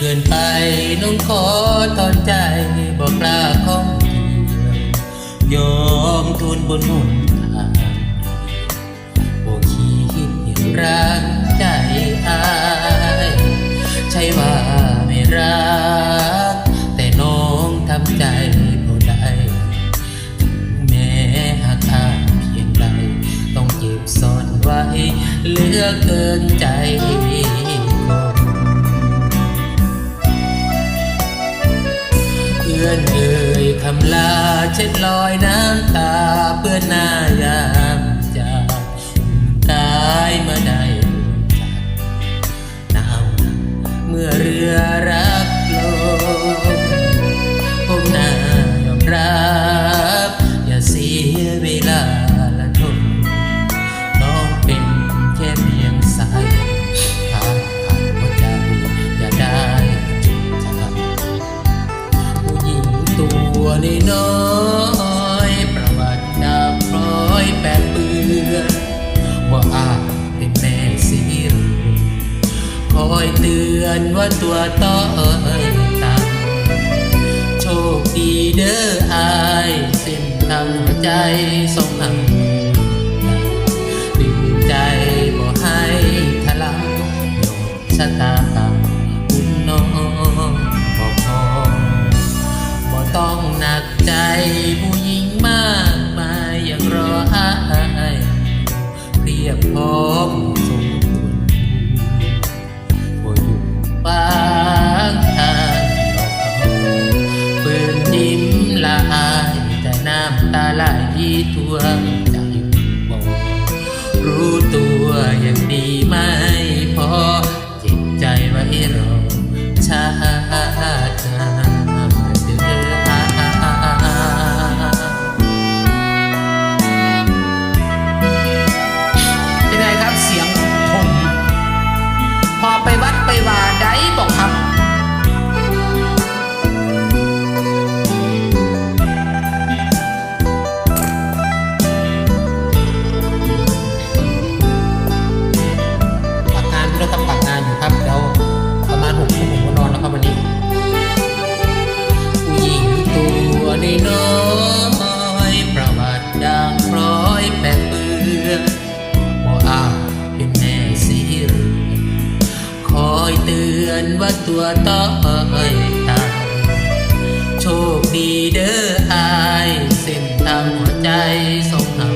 เกินไปน้องขอถอนใจบอกลาของเดียวยอมทุนบนหนทางโอคิดเห็นรักใจอาย ใช่ว่าไม่รัก แต่น้องทำใจบ่ได้ แม้หากอาเพียงใดต้องเก็บซ่อนไว้เหลือเกินใจ อนเอ่ยคำลาเช็ดลอยน้ำตาเพื่อนหน้าย อยเตือนว่าตัวต้อยต่ำโชคดีเด้ออายเส้นทางหัวใจสองทางดึงใจบ่ให้ทะลักโยดชะตากรรมคุณน้องบ่พอบ่ต้องหนักใจผู้หญิงมากมายยังรออายเพียบพอ ไหลทวงใจบอกรู้ตัวยังดีไม่พอจิตใจไว้รอชา นว่าตัวต้อยตายโชคดีเด้ออาย เส้นทางหัวใจสองเฮาดึ